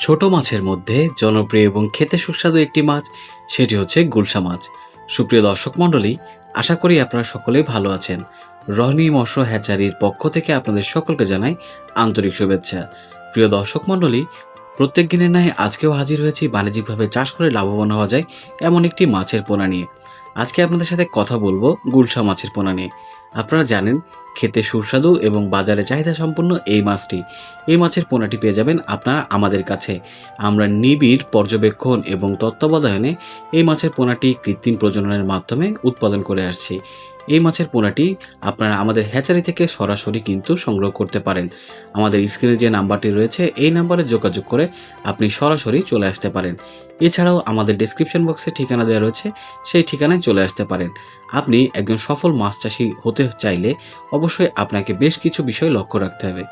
ছোট মাছের মধ্যে জনপ্রিয় এবং খেতে সুস্বাদু একটি মাছ, সেটি হচ্ছে গুলশা মাছ। সুপ্রিয় দর্শক মণ্ডলী, আশা করি আপনারা সকলেই ভালো আছেন। রহনি মৎস্য হ্যাচারির পক্ষ থেকে আপনাদের সকলকে জানাই আন্তরিক শুভেচ্ছা। প্রিয় দর্শক মণ্ডলী, প্রত্যেক দিনের ন্যায় আজকেও হাজির হয়েছি বাণিজ্যিকভাবে চাষ করে লাভবান হওয়া যায় এমন একটি মাছের পোনা নিয়ে। আজকে আপনাদের সাথে কথা বলব গুলশা মাছের পোনা নিয়ে। আপনারা জানেন, খেতে সুস্বাদু এবং বাজারে চাহিদা সম্পন্ন এই মাছটি। এই মাছের পোনাটি পেয়ে যাবেন আপনারা আমাদের কাছে। আমরা নিবিড় পর্যবেক্ষণ এবং তত্ত্বাবধানে এই মাছের পোনাটি কৃত্রিম প্রজননের মাধ্যমে উৎপাদন করে আসছি। এই মাছের পোনাটি আপনারা আমাদের হ্যাচারি থেকে সরাসরি কিন্তু সংগ্রহ করতে পারেন। আমাদের স্ক্রিনে যে নাম্বারটি রয়েছে, এই নাম্বারে যোগাযোগ করে আপনি সরাসরি চলে আসতে পারেন। এছাড়াও আমাদের ডিসক্রিপশন বক্সে ঠিকানা দেওয়া রয়েছে, সেই ঠিকানায় চলে আসতে পারেন। আপনি একজন সফল মাছ চাষি হতে চাইলে অবশ্যই আপনাকে বেশ কিছু বিষয় লক্ষ্য রাখতে হবে।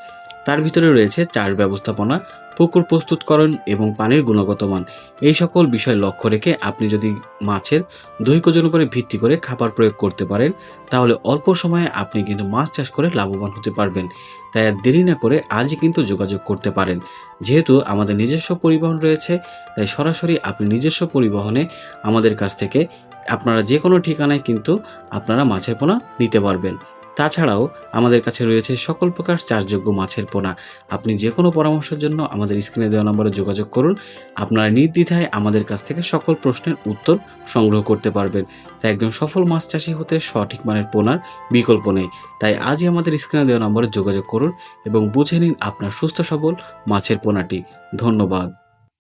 তার ভিতরে রয়েছে চাষ ব্যবস্থাপনা, পুকুর প্রস্তুতকরণ এবং পানির গুণগত মান। এই সকল বিষয় লক্ষ্য রেখে আপনি যদি মাছের দৈহিকজন উপরে ভিত্তি করে খাবার প্রয়োগ করতে পারেন, তাহলে অল্প সময়ে আপনি কিন্তু মাছ চাষ করে লাভবান হতে পারবেন। তাই আর দেরি না করে আজই কিন্তু যোগাযোগ করতে পারেন। যেহেতু আমাদের নিজস্ব পরিবহন রয়েছে, তাই সরাসরি আপনি নিজস্ব পরিবহনে আমাদের কাছ থেকে আপনারা যে কোনো ঠিকানায় কিন্তু আপনারা মাছের পোনা নিতে পারবেন। তাছাড়াও আমাদের কাছে রয়েছে সকল প্রকার চাষযোগ্য মাছের পোনা। আপনি যে কোনো পরামর্শের জন্য আমাদের স্ক্রিনে দেওয়া নম্বরে যোগাযোগ করুন। আপনারা নির্দ্বিধায় আমাদের কাছ থেকে সকল প্রশ্নের উত্তর সংগ্রহ করতে পারবেন। তাই একজন সফল মাছ চাষি হতে সঠিক মানের পোনার বিকল্প নেই। তাই আজই আমাদের স্ক্রিনে দেওয়া নম্বরে যোগাযোগ করুন এবং বুঝে নিন আপনার সুস্থ সবল মাছের পোনাটি। ধন্যবাদ।